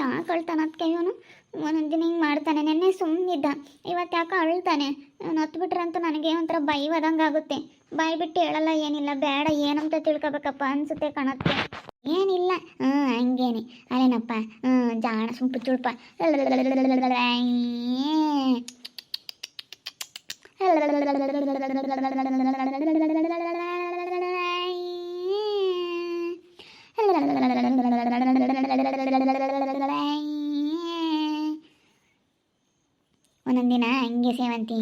ಯಾಕೆ ಅಳ್ತಾನ ಅದಕ್ಕೆ ಇವನು ಒಂದೊಂದು ದಿನ ಹಿಂಗೆ ಮಾಡ್ತಾನೆ, ನೆನ್ನೆ ಸುಮ್ಮನಿದ್ದ ಇವತ್ತು ಯಾಕೆ ಅಳ್ತಾನೆ? ಹೊತ್ಬಿಟ್ರೆ ಅಂತೂ ನನಗೆ ಒಂಥರ ಬೈ ಒದಂಗೆ ಆಗುತ್ತೆ. ಬಾಯಿ ಬಿಟ್ಟು ಹೇಳಲ್ಲ, ಏನಿಲ್ಲ, ಬೇಡ, ಏನಂತ ತಿಳ್ಕೊಬೇಕಪ್ಪ ಅನ್ಸುತ್ತೆ ಕಣತ್ತೆ ಏನಿಲ್ಲ. ಹ್ಞೂ ಹಂಗೇನೆ. ಅಲ್ಲೇನಪ್ಪ? ಹ್ಞೂ ಜಾಣ ಸುಂಪು ಚುಳ್ಪ. ಒಂದೊಂದಿನ ಹಂಗೆ ಸೇವಂತಿ.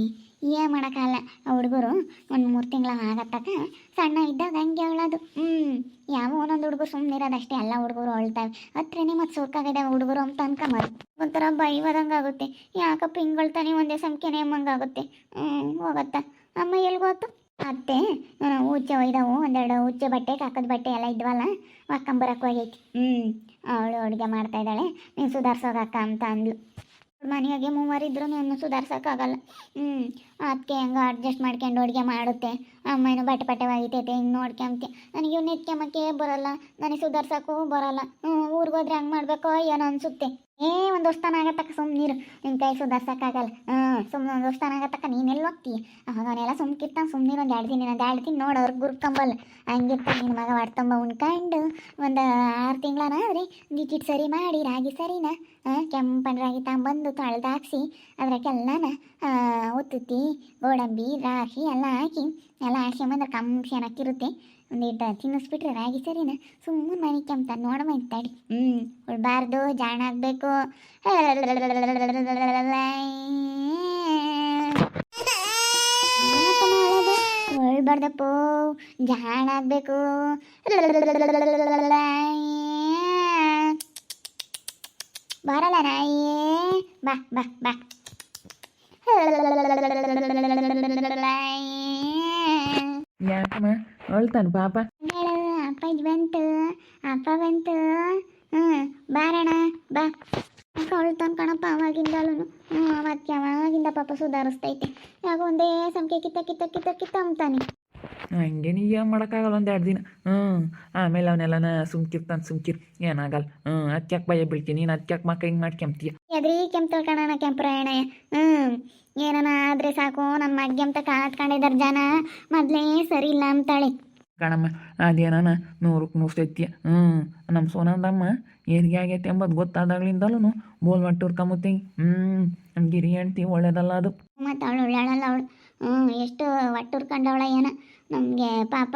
ಏನು ಮಾಡೋಕ್ಕಲ್ಲ ಆ ಹುಡುಗರು ಒಂದು ಮೂರು ತಿಂಗಳ ಆಗತ್ತಕ ಸಣ್ಣ ಇದ್ದಾಗ ಹಂಗೆ ಅವಳದು. ಹ್ಞೂ ಯಾವ ಒಂದೊಂದು ಹುಡುಗರು ಸುಮ್ಮನೆ ಇರೋದಷ್ಟೇ ಎಲ್ಲ ಹುಡುಗರು ಅಳ್ತಾವೆ. ಹತ್ರನೇ ಮತ್ತು ಸುರ್ಕಾಗಿದೆ ಹುಡುಗರು ಅಂತ ಅನ್ಕೊಂಬಾರ ಒಂಥರ ಬೈವದಂಗೆ ಆಗುತ್ತೆ. ಯಾಕಪ್ಪ ಹಿಂಗಳ್ತಾನೆ ಒಂದೇ ಸಂಖ್ಯೆನೇ ಆಗುತ್ತೆ. ಹ್ಞೂ ಹೋಗತ್ತ. ಅಮ್ಮ ಎಲ್ಗೋತು ಅತ್ತೆ. ಉಚ್ಚೆ ಒಯ್ದವು. ಒಂದೆರಡು ಉಚ್ಚೆ ಬಟ್ಟೆ, ಕಾಕದ ಬಟ್ಟೆ ಎಲ್ಲ ಇದ್ವಲ್ಲ. ಹಾಕೊಂಬರಕ್ಕೆ ಹೋಗೈತಿ. ಹ್ಞೂ ಅವಳು ಅಡುಗೆ ಮಾಡ್ತಾ ಇದ್ದಾಳೆ. ನೀನು ಸುಧಾರ್ಸೋಗಕ್ಕ ಅಂತ ಅಂದ್ಲು. ಮನೆಯಾಗೆ ಮೂವರಿದ್ರು ನಾನು ಸುಧಾರ್ಸೋಕ್ಕಾಗಲ್ಲ. ಹ್ಞೂ ಅದಕ್ಕೆ ಹೆಂಗೆ ಅಡ್ಜಸ್ಟ್ ಮಾಡ್ಕೊಂಡು ಅಡುಗೆ ಮಾಡುತ್ತೆ. ಅಮ್ಮನೂ ಬಟ್ಟೆ ಬಟ್ಟೆ ಒಗಿತೈತೆ, ಹಿಂಗೆ ನೋಡ್ಕೊಂತೆ ನನಗೆ ಇವ್ನ ಎತ್ಕೊಂಬಕ್ಕೆ ಬರೋಲ್ಲ. ನನಗೆ ಸುಧಾರ್ಸೋಕ್ಕೂ ಬರಲ್ಲ. ಹ್ಞೂ ಊರಿಗೆ ಹೋದ್ರೆ ಹಂಗೆ ಮಾಡಬೇಕೋ ಏನೋ ಅನಿಸುತ್ತೆ. ಏ ಒಂದು ವರ್ಷತನ ಆಗತ್ತಕ್ಕ ನೀರು ನಿನ್ನ ಕೈ ಸುಧಾರ್ಸೋಕ್ಕಾಗಲ್ಲ ಹ್ಞೂ ಸುಮ್ಮನೆ ಒಂದು ದೋಸ್ತಾನ ಆಗತ್ತಕ್ಕ ಹೋಗ್ತಿ? ಅವನೆಲ್ಲ ಸುಮ್ಕಿತ್ತ ಸುಮ್ಮನಿರು ಒಂದು ಎರಡು ದಿನ ಒಂದು ಎರಡು ದಿನ ನೋಡಿ ಅವ್ರಿಗೆ ಗುರ್ಕಂಬಲ್ಲ ಹಂಗಿತ್ತ ನಿನ್ನ ಮಗ ಹೊಡ್ತಂಬ ಉಣ್ಕಂಡು ಒಂದು ಆರು ತಿಂಗಳನ ಆದರೆ ಸರಿ ಮಾಡಿ, ರಾಗಿ ಸರಿನ ಕೆಂಪನ ರಾಗಿ ತಗೊಂಬಂದು ತೊಳೆದಾಕ್ಸಿ ಅದ್ರಾಗೆಲ್ಲನ ಉತ್ತುತ್ತಿ, ಗೋಡಂಬಿ ದ್ರಾಕ್ಷಿ ಎಲ್ಲ ಹಾಕಿ, ಎಲ್ಲ ಹಾಕ್ಸ್ಕೊಂಬಂದ್ರೆ ಕಂಶಿ ಅನ್ನಕ್ಕಿರುತ್ತೆ ಒಂದಿಟ್ಟು ತಿನ್ನಿಸ್ಬಿಟ್ರೆ ರಾಗಿ ಸರಿನಾ? ಸುಮ್ಮನೆ ಮನೆ ಕೆಂಪ್ತ ನೋಡಮ್ಮ ತಡಿ. ಹ್ಞೂ ಉಳ್ಬಾರ್ದು, ಜಾಣ ಆಗಬೇಕು. ಒಳ್ಬಾರ್ದಪ್ಪೋ ಜಾಣ ಆಗಬೇಕು. ಬರಲ್ಲ ನಾಯಿಯೇ. ಬಾ ಬಾ ಬಾ. ಯಾಕಮ್ಮ? ಅಳ್ತಾನೆ ಪಾಪ. ಅಪ್ಪ ಇದು ಬಂತು ಅಪ್ಪ ಬಂತು. ಹ್ಞೂ ಬಾರಣ ಬಾ. ಕಳ್ತಾನೆ ಕಣಪ್ಪ ಅವಾಗಿಂದಲೂ ಹ್ಞೂ ಅವತ್ತು ಅವಾಗಿಂದ ಪಾಪ ಸುಧಾರಿಸ್ತೈತೆ. ಯಾಕೆ ಒಂದೇ ಸಂಖ್ಯೆ ಕಿತ್ತ ಕಿತ್ತ ಕಿತ್ತ ಕಿತ್ತ ಅಂತಾನೆ ಹಂಗೆ ನೀ ಏನು ಮಾಡೋಕ್ಕಾಗಲ್ಲ ಒಂದು ಎರಡು ದಿನ. ಹ್ಞೂ ಆಮೇಲೆ ಅವನ್ನೆಲ್ಲನ ಸುಮ್ಕಿರ್ತಾನೆ ಸುಮ್ಕಿರ್. ಏನಾಗಲ್ಲ. ಹ್ಞೂ ಅದಕ್ಯಾಕೆ ಭಯ ಬೀಳ್ತೀನಿ ನೀನು ಅದಕ್ಯಾಕೆ ಮಕ್ಕ ಹಿಂಗೆ ಮಾಡ್ಕೊಂತೀಯ ಎದ್ರಿ ಕೆಂಪ್ ಕೆಂಪು ಕೆಂಪ್ರಾಯಣ ಹ್ಞೂ ಏನನ ಆದ್ರೆ ಸಾಕು ನನ್ನ ಮಗ್ಗೆ ಅಂತ ಕಾತ್ಕೊಂಡಿದ್ದಾರೆ ಜನ. ಮೊದಲೇ ಸರಿ ಇಲ್ಲ ಅಂತಾಳೆ. ಕಣಮ್ಮ ಅದೇನ ನೂರಕ್ಕೆ ನೂರು ಸತ್ಯ. ಹ್ಞೂ ನಮ್ಮ ಸೋನಂದಮ್ಮ ಏರಿಗೆ ಆಗೈತೆ ಎಂಬುದು ಗೊತ್ತಾದಾಗ್ಲಿಂದಲೂ ಬೋಲ್ ಮಟ್ಟೂರ್ಕೊಂಬತ್ತಿ ಹ್ಞೂ ನಮ್ಮ ಗಿರಿ ಹೆಂಡ್ತಿ ಒಳ್ಳೇದಲ್ಲ ಅದು. ಮತ್ತು ಅವಳು ಒಳ್ಳೆಯಳಲ್ಲ ಅವಳು. ಹ್ಞೂ ಎಷ್ಟು ಒಟ್ಟು ಉರ್ಕೊಂಡವಳ ಏನ? ನಮಗೆ ಪಾಪ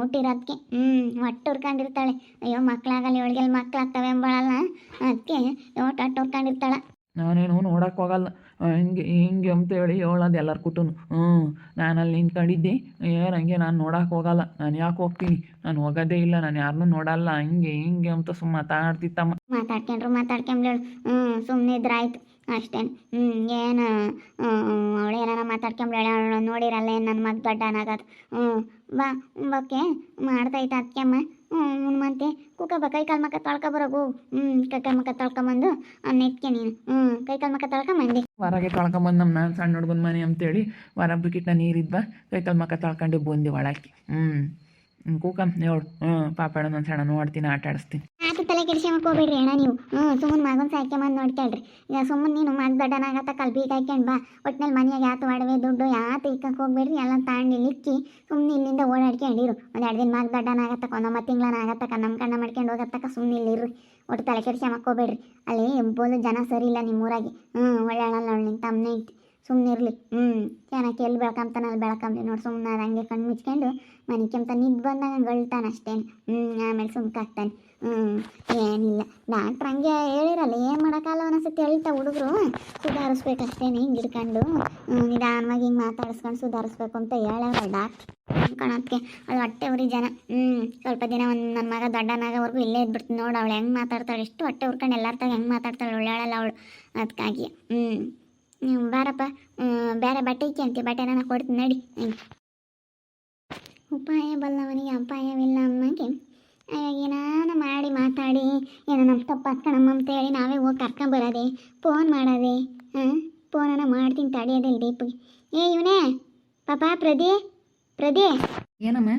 ಹುಟ್ಟಿರೋದಕ್ಕೆ ಹ್ಞೂ ಒಟ್ಟು ಉರ್ಕೊಂಡಿರ್ತಾಳೆ ಅಯ್ಯೋ ಮಕ್ಕಳಾಗಲ್ಲ ಇವಳಿಗೆಲ್ಲ ಮಕ್ಕಳಾಗ್ತವೆ ಎಂಬಳಲ್ಲ ಅದಕ್ಕೆ ಒಟ್ಟು ಒಟ್ಟು ಉರ್ಕೊಂಡಿರ್ತಾಳೆ ನಾನೇನು ನೋಡಕ್ಕೆ ಹೋಗಲ್ಲ. ಹಿಂಗೆ ಹಿಂಗೆ ಅಂತೇಳಿ ಹೇಳೋದು ಎಲ್ಲರ ಕುಟುನು. ಹ್ಞೂ ನಾನು ಅಲ್ಲಿ ನಿಂತ್ಕೊಂಡಿದ್ದೆ. ಏನು ಹಂಗೆ ನಾನು ನೋಡೋಕೆ ಹೋಗಲ್ಲ. ನಾನು ಯಾಕೆ ಹೋಗ್ತೀನಿ? ನಾನು ಹೋಗೋದೇ ಇಲ್ಲ. ನಾನು ಯಾರನ್ನೂ ನೋಡಲ್ಲ. ಹಂಗೆ, ಹಿಂಗೆ ಅಂತ ಸುಮ್ಮ ಮಾತಾಡ್ತಿತ್ತಮ್ಮ. ಮಾತಾಡ್ಕೊಂಡ್ರು ಮಾತಾಡ್ಕೊಂಬ್ಲೇಳು ಹ್ಞೂ ಸುಮ್ಮನೆ ಇದ್ರಾಯ್ತು. ಅಷ್ಟೇ. ಹ್ಞೂ ಏನು ಅವಳು ಏನಾರ ಮಾತಾಡ್ಕೊಂಬ್ಲೇಳು ನೋಡಿರಲ್ಲ ಏನು ನನ್ನ ಮಗ ದೊಡ್ಡನಾಗದು. ಹ್ಞೂ ಬಾ ಬಕ್ಕೆ ಮಾಡ್ತೈತೆ ಅದಕ್ಕೆಮ್ಮ ಹ್ಞೂ ಮತ್ತೆ ಕುಕ್ಕಬ ಕೈ ಕಾಲು ಮಕ್ಕ ತೊಳ್ಕೊಬರೋಗು ಹ್ಞೂ ಕೈ ಕಾಲು ಮಕ್ಕ ತೊಳ್ಕೊಂಬಂದು ಅವ್ನ ಎತ್ಕೆ ನೀನು. ಹ್ಞೂ ಕೈ ಕಾಲು ಮಕ್ಕ ತೊಳ್ಕೊಂಬಂದು ಹೊರಗೆ ತೊಳ್ಕೊಂಬಂದು ನಮ್ಮ ನಾನು ಸಣ್ಣ ಹುಡುಗನ ಮನೆ ಅಂತೇಳಿ ಹೊರ ಬಿಕಿಟ್ನ ನೀರಿದ್ವ ಕೈಕಲ್ ಮಕ್ಕ ತೊಳ್ಕೊಂಡು ಬಂದು ಒಳಕ್ಕೆ ಹ್ಞೂ ಕೂಕಮ್ ಹೇಳು ಹ್ಞೂ ಪಾಪಡ ನಾನು ಸಣ್ಣ ನೋಡ್ತೀನಿ ಆಟ ಆಡಿಸ್ತೀನಿ ಆತ ತಲೆ ಕೆಡಿಸಿ ಹೋಗ್ಬೇಡ್ರಿ ಅಣ್ಣ ನೀವು. ಹ್ಞೂ ಸುಮ್ಮನೆ ಮಗನ ಸಾಯ್ಕೊಂಬಂದು ನೋಡ್ಕೊಳ್ರಿ ಈಗ ಸುಮ್ಮನೆ ನೀನು ಮಗ ದೊಡ್ಡನಾಗತ್ತ ಕಲ್ಬಿ ಕಾಯ್ಕೊಂಡು ಬಾ. ಒಟ್ಟಿನಲ್ಲಿ ಮನೆಯಾಗ ಯಾತು ಒಡವೆ, ದುಡ್ಡು, ಯಾತು ಇಕ್ಕಕ್ಕೆ ಹೋಗ್ಬೇಡ್ರಿ, ಎಲ್ಲ ತಾಂಡಿ ಇಕ್ಕಿ ಸುಮ್ಮನೆ ಇಲ್ಲಿಂದ ಓಡಾಡ್ಕೊಂಡಿರು ಒಂದು ಎರಡು ದಿನ ಮಗ ದೊಡ್ಡನಾಗತ್ತಕ ಒಂದೊಂಬತ್ತು ತಿಂಗಳನಾಗತ್ತಕ್ಕ ನಮ್ಮ ಕಣ್ಣ ಮಾಡ್ಕೊಂಡು ಹೋಗತ್ತಕ ಸುಮ್ಮನೆ ಇಲ್ಲಿರ್ರಿ. ಒಟ್ಟು ತಲೆ ಕೆಡಿಸಿ ಹೋಗ್ಬೇಡ್ರಿ ಅಲ್ಲಿ ಬೋಲು ಜನ ಸರಿ ಇಲ್ಲ ನಿಮ್ಮ ಊರಾಗೆ ಹ್ಞೂ ಒಳ್ಳೆಯಳಲ್ಲ ಅವಳು ನಿನ್ನ ತಮ್ಮನೇ ಐತಿ. ಸುಮ್ಮನೆ ಇರಲಿ. ಹ್ಞೂ ಚೆನ್ನಾಗಿ ಎಲ್ಲಿ ಬೆಳ್ಕೊಂತಾನೆ ಅಲ್ಲಿ ಬೆಳ್ಕೊಂಬಿ ನೋಡಿ ಸುಮ್ಮನೆ ಹಂಗೆ ಕಣ್ಣು ಮುಚ್ಕೊಂಡು ಮನೆ ಕೆಂತ ನಿದ್ದು ಬಂದಾಗ ಗಳ್ತಾನೆ ಅಷ್ಟೇನು. ಹ್ಞೂ ಆಮೇಲೆ ಸುಮ್ಕಾಗ್ತಾನೆ. ಹ್ಞೂ ಏನಿಲ್ಲ ಡಾಕ್ಟ್ರ್ ಹಂಗೆ ಹೇಳಿರಲ್ಲ, ಏನು ಮಾಡೋಕ್ಕಲ್ಲ ಅನ್ನಿಸುತ್ತೆ ಹೇಳ್ತಾ ಹುಡುಗರು. ಸುಧಾರಿಸ್ಬೇಕಷ್ಟೇನೆ ಹಿಂಗೆ ಹಿಡ್ಕೊಂಡು. ನಿಧಾನವಾಗಿ ಹಿಂಗೆ ಮಾತಾಡಿಸ್ಕೊಂಡು ಸುಧಾರಿಸ್ಬೇಕು ಅಂತ ಹೇಳವ್ರೆ ಡಾಕ್ಟ್ರ್. ಅನ್ಕೊಳೋದಕ್ಕೆ ಅದು ಹೊಟ್ಟೆ ಉರಿ ಜನ. ಹ್ಞೂ ಸ್ವಲ್ಪ ದಿನ ಒಂದು ನನ್ನ ಮಗ ದೊಡ್ಡನಾಗವರೆಗೂ ಇಲ್ಲೇ ಇದ್ಬಿಡ್ತೀನಿ ನೋಡು ಅವಳು ಹೆಂಗೆ ಮಾತಾಡ್ತಾಳೆ. ಎಷ್ಟು ಹೊಟ್ಟೆ ಉರ್ಕೊಂಡು ಎಲ್ಲರ ತಾಗ ಹೆಂಗೆ ಮಾತಾಡ್ತಾಳೆ ಒಳ್ಳೆಯಲ್ಲ ಅವಳು. ಅದಕ್ಕಾಗಿ ಹ್ಞೂ ಹ್ಞೂ ಬಾರಪ್ಪ. ಬೇರೆ ಬಟ್ಟೆ ಇಕ್ಕಿ ಅಂತೀವಿ ಬಟ್ಟೆ ನಾನು ಕೊಡ್ತೀನಿ ನಡಿ. ಹ್ಞೂ ಉಪಾಯ ಬಲ್ಲವನಿಗೆ ಅಪಾಯವಿಲ್ಲ ಅಮ್ಮಗೆ. ಏನಾನ ಮಾಡಿ ಮಾತಾಡಿ. ಏನೋ ನಮ್ಮ ತಪ್ಪು ಅಂತ ಹೇಳಿ ನಾವೇ ಹೋಗಿ ಕರ್ಕೊಂಬರೋದೆ ಫೋನ್ ಮಾಡೋದೆ ಹಾಂ ಫೋನನ್ನ ಮಾಡ್ತೀನಿ ತಡೆಯೋದಿಲ್ಲ ದೀಪಿಗೆ. ಏ ಇವನೇ? ಪಾಪ ಪ್ರದಿ? ಪ್ರದಿ? ಏನಮ್ಮ?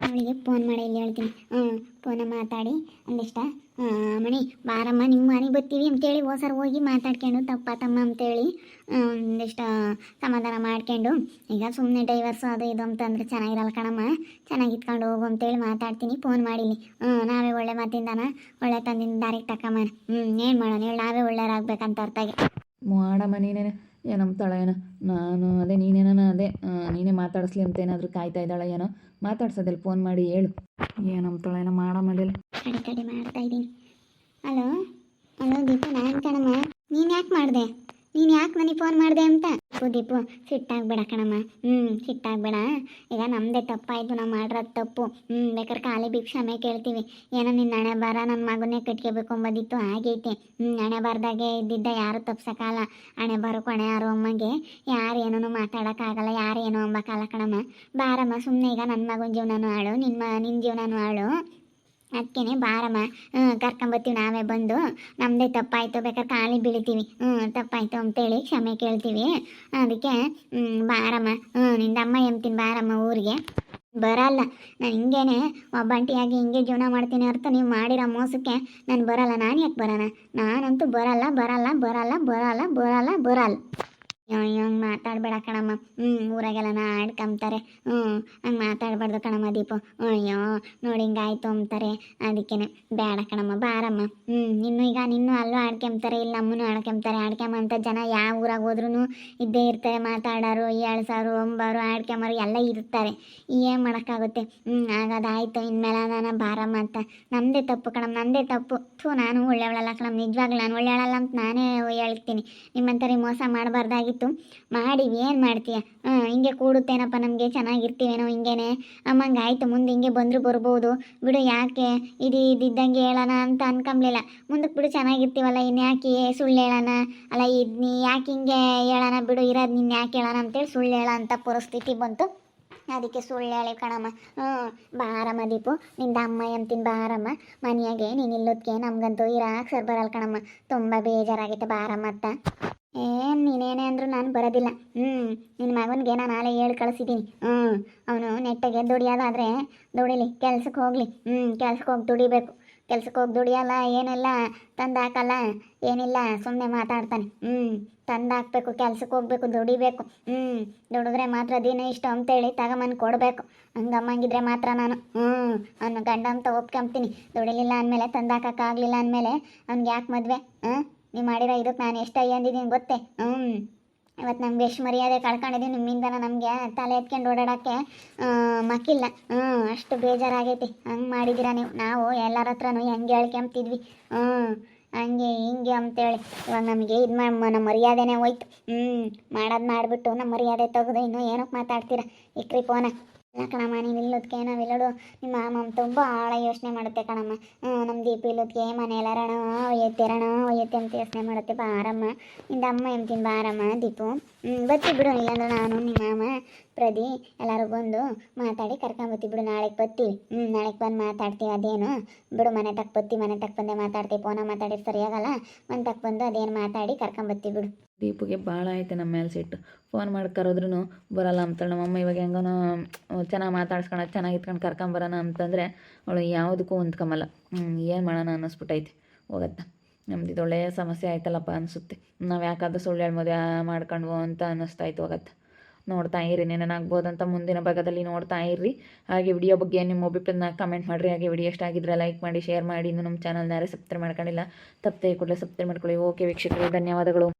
ಅವಳಿಗೆ ಫೋನ್ ಮಾಡಿ ಇಲ್ಲಿ ಹೇಳ್ತೀನಿ. ಹ್ಞೂ ಫೋನ ಮಾತಾಡಿ. ಒಂದಿಷ್ಟ ಮಣಿ ಬಾರಮ್ಮ ನಿಮ್ಮ ಮನೆಗೆ ಬರ್ತೀವಿ ಅಂತೇಳಿ ಹೋಸರ್ ಹೋಗಿ ಮಾತಾಡ್ಕೊಂಡು ತಪ್ಪಾತಮ್ಮ ಅಂತೇಳಿ ಆ, ಒಂದಿಷ್ಟು ಸಮಾಧಾನ ಮಾಡ್ಕೊಂಡು ಈಗ ಸುಮ್ಮನೆ ಡೈವರ್ಸ್ ಅದು ಇದು ಅಂತಂದ್ರೆ ಚೆನ್ನಾಗಿರಲ್ಲ ಕಣಮ್ಮ ಚೆನ್ನಾಗಿ ಇಟ್ಕೊಂಡು ಹೋಗು ಅಂತೇಳಿ ಮಾತಾಡ್ತೀನಿ ಫೋನ್ ಮಾಡಿಲಿ ಹ್ಞೂ ನಾವೇ ಒಳ್ಳೆ ಮಾತಿಂದಾನ ಒಳ್ಳೆ ತಂದಿನ ದಾರಿಗೆ ತಕ್ಕಮ್ಮ. ಹ್ಞೂ ಏನು ಮಾಡೋಣ ಹೇಳಿ ನಾವೇ ಒಳ್ಳೆಯರಾಗಬೇಕಂತ ಅರ್ಥಾಗಿ. ಮಾಡಮ್ಮ ನೀನೇನೆ ಏನಂತಾಳೆ ಏನೋ ನಾನು ಅದೇ ನೀನೇನ ಅದೇ ನೀನೇ ಮಾತಾಡಿಸ್ಲಿ ಅಂತ ಏನಾದರೂ ಕಾಯ್ತಾ ಇದ್ದಾಳೆ ಏನೋ ಮಾತಾಡ್ಸೋದಿಲ್ಲ ಫೋನ್ ಮಾಡಿ ಹೇಳು. ಏನಂತಾಳೆ ಏನೋ ಮಾಡಮ್ಮ ಅದಿಲ್ಲ ಕಡೆ ಮಾಡ್ತಾ ಇದ್ದೀನಿ. ಹಲೋ ಹಲೋ ದೀಪು, ನಾನು ಕಣಮ್ಮ. ನೀನು ಯಾಕೆ ಮಾಡಿದೆ? ನೀನು ಯಾಕೆ ನನಗೆ ಫೋನ್ ಮಾಡಿದೆ ಅಂತ? ದೀಪು ದೀಪು ಸಿಟ್ಟಾಗ್ಬೇಡ ಕಣಮ್ಮ. ಹ್ಞೂ ಸಿಟ್ಟಾಗ್ಬೇಡ ಈಗ ನಮ್ಮದೇ ತಪ್ಪಾಯಿತು, ನಾವು ಮಾಡಿರೋದು ತಪ್ಪು. ಹ್ಞೂ ಬೇಕಾದ್ರೆ ಖಾಲಿ ಕ್ಷಮೆ ಕೇಳ್ತೀವಿ. ಏನೋ ನಿನ್ನ ಹಣೆ ಬಾರ ನನ್ನ ಮಗನೇ ಕಟ್ಕೋಬೇಕು ಅಂಬೋದಿತ್ತು ಆಗೈತೆ ಹ್ಞೂ ಹಣೆ ಬಾರ್ದಾಗೆ ಇದ್ದಿದ್ದ ಯಾರು ತಪ್ಸೋಕ್ಕಲ್ಲ. ಹಣೆ ಬಾರು ಕೊಣೆ ಯಾರು ಅಮ್ಮಗೆ. ಯಾರು ಏನೂ ಮಾತಾಡೋಕ್ಕಾಗಲ್ಲ, ಯಾರು ಏನೋ ಅಂಬಕಾಲ ಕಣಮ್ಮ. ಬಾರಮ್ಮ ಸುಮ್ಮನೆ ಈಗ ನನ್ನ ಮಗನ ಜೀವನನೂ ಹಾಳು ನಿಮ್ಮ ನಿನ್ನ ಜೀವನನೂ ಹಾಳು ಅದಕ್ಕೇನೆ ಬಾರಮ್ಮ. ಹ್ಞೂ ಕರ್ಕೊಂಬತ್ತೀವಿ ನಾವೇ ಬಂದು. ನಮ್ಮದೇ ತಪ್ಪಾಯಿತು, ಬೇಕಾದ್ರೆ ಕಾಲಿ ಬೀಳ್ತೀವಿ. ಹ್ಞೂ ತಪ್ಪಾಯಿತು ಅಂತೇಳಿ ಕ್ಷಮೆ ಕೇಳ್ತೀವಿ. ಅದಕ್ಕೆ ಬಾರಮ್ಮ. ಹ್ಞೂ ನಿಂದ ಅಮ್ಮ ಎಂತೀನಿ ಬಾರಮ್ಮ ಊರಿಗೆ. ಬರಲ್ಲ. ನಾನು ಹಿಂಗೇನೆ ಒಬ್ಬಂಟಿಯಾಗಿ ಹಿಂಗೆ ಜೀವನ ಮಾಡ್ತೀನಿ ಅರ್ಥ ನೀವು ಮಾಡಿರೋ ಮೋಸಕ್ಕೆ ನಾನು ಬರಲ್ಲ. ನಾನು ಯಾಕೆ ಬರೋಣ ನಾನಂತೂ ಬರಲ್ಲ ಬರಲ್ಲ ಬರಲ್ಲ ಬರಲ್ಲ ಬರಲ್ಲ ಬರಲ್ಲ ಅಯ್ಯೋ ಹಂಗೆ ಮಾತಾಡಬೇಡ ಕಣಮ್ಮ. ಹ್ಞೂ ಊರಾಗೆಲ್ಲ ಆಡ್ಕೊಂಬ್ತಾರೆ ಹ್ಞೂ ಹಂಗೆ ಮಾತಾಡಬಾರ್ದು ಕಣಮ್ಮ ದೀಪು. ಅಯ್ಯೋ, ನೋಡಿ ಹಿಂಗಾಯ್ತು ಅಂತಾರೆ ಅದಕ್ಕೇನೆ ಬೇಡ ಕಣಮ್ಮ, ಬಾರಮ್ಮ. ಹ್ಞೂ ಇನ್ನು ಈಗ ನಿನ್ನೂ ಅಲ್ಲೂ ಆಡ್ಕೊಂತಾರೆ ಇಲ್ಲ ನಮ್ಮನ್ನು ಆಡ್ಕೊಂತಾರೆ ಆಡ್ಕೊಂಬಂತ ಜನ ಯಾವ ಊರಾಗ ಹೋದ್ರೂ ಇದ್ದೇ ಇರ್ತಾರೆ. ಮಾತಾಡೋರು ಏಳ್ಸೋರು ಒಂಬಾರು ಆಡ್ಕೊಂಬರು ಎಲ್ಲ ಇರ್ತಾರೆ. ಏನು ಮಾಡೋಕ್ಕಾಗುತ್ತೆ? ಹ್ಞೂ ಆಗೋದಾಯ್ತು ಇನ್ಮೇಲೆ ನಾನು ಬಾರಮ್ಮ ಅಂತ. ನಮ್ಮದೇ ತಪ್ಪು ಕಣಮ್ಮ ನಮ್ಮದೇ ತಪ್ಪು. ಥೂ, ನಾನು ಒಳ್ಳೆಯವಳಲ್ಲ ಕಣಮ್ಮ. ನಿಜವಾಗ್ಲೂ ನಾನು ಒಳ್ಳೆಯವಳಲ್ಲ ಅಂತ ನಾನೇ ಹೇಳ್ತೀನಿ. ನಿಮ್ಮಂಥವ್ರಿಗೆ ಮೋಸ ಮಾಡಬಾರ್ದಾಗಿತ್ತು. ಮಾಡಿವಿ ಏನು ಮಾಡ್ತೀಯ? ಹಿಂಗೆ ಕೂಡುತ್ತೇನಪ್ಪ, ನಮಗೆ ಚೆನ್ನಾಗಿರ್ತೀವೇನೋ ಹಿಂಗೇನೆ. ಅಮ್ಮಂಗೆ ಆಯಿತು, ಮುಂದೆ ಹಿಂಗೆ ಬಂದರೂ ಬರ್ಬೋದು. ಬಿಡು, ಯಾಕೆ? ಇದು ಇದ್ದಿದ್ದಂಗೆ ಹೇಳೋಣ ಅಂತ ಅನ್ಕೊಂಬ್ಲಿಲ್ಲ. ಮುಂದಕ್ಕೆ ಬಿಡು, ಚೆನ್ನಾಗಿರ್ತೀವಲ್ಲ ಇನ್ನು ಯಾಕೆ ಸುಳ್ಳು ಹೇಳೋಣ? ಅಲ್ಲ, ಇದು ನೀ ಯಾಕೆ ಹಿಂಗೆ ಹೇಳೋಣ? ಬಿಡು, ಇರೋದು ನಿನ್ನ ಯಾಕೆ ಹೇಳೋಣ ಅಂತೇಳಿ ಸುಳ್ಳು ಹೇಳೋ ಅಂಥ ಪರಿಸ್ಥಿತಿ ಬಂತು. ಅದಕ್ಕೆ ಸುಳ್ಳು ಹೇಳಿ ಕಣಮ್ಮ. ಹ್ಞೂ ಬಾರಮ್ಮ ದೀಪು, ನಿಂದ ಅಮ್ಮ ಎಂತಿನ ಬಾರಮ್ಮ. ಮನೆಯಾಗೆ ನೀನು ಇಲ್ಲೋದ್ಕೆ ನಮಗಂತೂ ಇರಾಕ್ ಸರ್ ಬರಲ್ಲ ಕಣಮ್ಮ. ತುಂಬ ಬೇಜಾರಾಗೈತೆ ಬಾರಮ್ಮ ಅಂತ ಏನು ನೀನೇನೇ ಅಂದರೂ ನಾನು ಬರೋದಿಲ್ಲ. ಹ್ಞೂ ನಿನ್ನ ಮಗನಿಗೆ ನಾನು ನಾಳೆ ಹೇಳಿ ಕಳಿಸಿದ್ದೀನಿ ಹ್ಞೂ ಅವನು ನೆಟ್ಟಗೆ ದುಡಿಯೋದಾದರೆ ದುಡಿಲಿ, ಕೆಲ್ಸಕ್ಕೆ ಹೋಗಲಿ. ಹ್ಞೂ ಕೆಲ್ಸಕ್ಕೆ ಹೋಗಿ ದುಡಿಬೇಕು. ಕೆಲ್ಸಕ್ಕೆ ಹೋಗಿ ದುಡಿಯಲ್ಲ, ಏನಿಲ್ಲ ತಂದು ಹಾಕಲ್ಲ ಏನಿಲ್ಲ ಸುಮ್ಮನೆ ಮಾತಾಡ್ತಾನೆ. ಹ್ಞೂ ತಂದು ಹಾಕ್ಬೇಕು ಕೆಲ್ಸಕ್ಕೆ ಹೋಗ್ಬೇಕು, ದುಡಿಬೇಕು. ಹ್ಞೂ ದುಡಿದ್ರೆ ಮಾತ್ರ ದಿನ ಇಷ್ಟು ಅಂತೇಳಿ ತಗೊಂಬಂದು ಕೊಡಬೇಕು. ಹಂಗಮ್ಮಂಗಿದ್ರೆ ಮಾತ್ರ ನಾನು. ಹ್ಞೂ ಅವನು ಗಂಡ ಅಂತ ಒಪ್ಕೊಂತೀನಿ ದುಡಿಲಿಲ್ಲ ಅಂದಮೇಲೆ ತಂದು ಆಗಲಿಲ್ಲ ಅಂದಮೇಲೆ, ಅವ್ನಿಗೆ ಯಾಕೆ ಮದುವೆ? ಹಾಂ? ನೀವು ಮಾಡಿರೋ ಇದಕ್ಕೆ ನಾನು ಎಷ್ಟು ಅಂದಿದ್ದೀನಿ ಗೊತ್ತೇ? ಹ್ಞೂ ಇವತ್ತು ನಮ್ಗೆ ಎಷ್ಟು ಮರ್ಯಾದೆ ಕಳ್ಕೊಂಡಿದ್ದೀವಿ ನಿಮ್ಮಿಂದನ ನಮಗೆ ತಲೆ ಎತ್ಕೊಂಡು ಓಡಾಡೋಕ್ಕೆ ಮಕ್ಕಿಲ್ಲ. ಹ್ಞೂ ಅಷ್ಟು ಬೇಜಾರಾಗೈತಿ. ಹಂಗೆ ಮಾಡಿದ್ದೀರಾ ನೀವು? ನಾವು ಎಲ್ಲರ ಹತ್ರನೂ ಹೆಂಗೆ ಹೇಳ್ಕೊಂತಿದ್ವಿ ಹ್ಞೂ ಹಂಗೆ ಹಿಂಗೆ ಅಂತೇಳಿ. ಇವಾಗ ನಮಗೆ ಇದು ಮಾಡಿ ನಮ್ಮ ಮರ್ಯಾದೆನೇ ಹೋಯ್ತು. ಹ್ಞೂ ಮಾಡೋದು ಮಾಡಿಬಿಟ್ಟು ನಮ್ಮ ಮರ್ಯಾದೆ ತೆಗೆದು ಇನ್ನೂ ಏನಕ್ಕೆ ಮಾತಾಡ್ತೀರಾ? ಇಕ್ರಿ ಫೋನ ಕಣಮ್ಮ ನೀನು ಇಲ್ಲೋದಕ್ಕೆ ನಾವು ನಿಮ್ಮ ಮಾಮ ತುಂಬ ಆಳ ಯೋಚನೆ ಮಾಡುತ್ತೆ ಕಣಮ್ಮ. ನಮ್ಮ ದೀಪ ಇಲ್ಲೋದಕ್ಕೆ ಮನೆ ಎಲ್ಲರಣ ಒಯ್ಯತ್ತೆ ರಣ ಒಯ್ಯತ್ತೆ ಅಂತ ಯೋಚನೆ ಮಾಡುತ್ತೆ. ಬಾರಮ್ಮ. ನಿಂದ ಅಮ್ಮ ಎಂತೀನಿ ಬಾರಮ್ಮ ದೀಪು. ಬತ್ತಿ ಬಿಡು ಇಲ್ಲಾಂದ್ರೆ ನಾನು, ನಿಮ್ಮ ಮಾಮ ಪ್ರದಿ ಎಲ್ಲರೂ ಬಂದು ಮಾತಾಡಿ ಕರ್ಕೊಂಬತ್ತಿ ಬಿಡು, ನಾಳೆಗೆ ಬತ್ತಿ ಹ್ಞೂ ನಾಳೆಗೆ ಬಂದು ಮಾತಾಡ್ತೀವಿ ಅದೇನು. ಬಿಡು, ಮನೆ ತಕ್ಕ ಬತ್ತಿ ಮನೆ ತಕ್ಕ ಬಂದೆ ಮಾತಾಡ್ತೀವಿ. ಫೋನ ಮಾತಾಡಿದ್ರೆ ಸರಿಯಾಗಲ್ಲ. ಮನೆ ತಕ್ಕ ಬಂದು ಅದೇನು ಮಾತಾಡಿ ಕರ್ಕೊಂಬತ್ತಿ ಬಿಡು. ದೀಪಿಗೆ ಭಾಳ ಐತೆ ನಮ್ಮ ಮೇಲೆ ಸಿಟ್ಟು. ಫೋನ್ ಮಾಡಿ ಕರೋದ್ರೂ ಬರಲ್ಲ ಅಂತಾಳೆ ನಮ್ಮಮ್ಮ ಇವಾಗ ಹೆಂಗನೋ ಚೆನ್ನಾಗಿ ಮಾತಾಡ್ಸ್ಕೊಳಕ್ಕೆ ಚೆನ್ನಾಗಿ ಇಟ್ಕೊಂಡು ಕರ್ಕೊಂಬರೋಣ ಅಂತಂದರೆ ಅವಳು ಯಾವುದಕ್ಕೂ ಹೊಂದ್ಕೊಂಬಲ್ಲ ಏನು ಮಾಡೋಣ ಅನ್ನಿಸ್ಬಿಟ್ಟೈತೆ. ಹೋಗತ್ತ? ನಮ್ದು ಇದು ಒಳ್ಳೆಯ ಸಮಸ್ಯೆ ಆಯ್ತಲ್ಲಪ್ಪ ಅನಿಸುತ್ತೆ. ನಾವು ಯಾಕಾದ್ರೂ ಸುಳ್ಳು ಮದುವೆ ಮಾಡ್ಕೊಂಡ್ವು ಅಂತ ಅನ್ನಿಸ್ತಾಯ್ತು ಆಗತ್ತೆ. ನೋಡ್ತಾ ಇರಿ ನೆನನಾಗ್ಬೋದು ಅಂತ ಮುಂದಿನ ಭಾಗದಲ್ಲಿ ನೋಡ್ತಾ ಇರ್ರಿ. ಹಾಗೆ ವಿಡಿಯೋ ಬಗ್ಗೆ ನಿಮ್ಮ ಅಭಿಪ್ರಾಯನ ಕಮೆಂಟ್ ಮಾಡಿರಿ. ಹಾಗೆ ವಿಡಿಯೋ ಎಷ್ಟು ಆಗಿದ್ರೆ ಲೈಕ್ ಮಾಡಿ ಶೇರ್ ಮಾಡಿ. ಇನ್ನು ನಮ್ಮ ಚಾನಲ್ನ ಯಾರೇ ಸಬ್ಸ್ಕ್ರೈಬ್ ಮಾಡ್ಕೊಂಡಿಲ್ಲ, ತಪ್ಪದೆ ಕೂಡಲೇ ಸಬ್ಸ್ಕ್ರೈಬ್ ಮಾಡ್ಕೊಳ್ಳಿ. ಓಕೆ ವೀಕ್ಷಕರು, ಧನ್ಯವಾದಗಳು.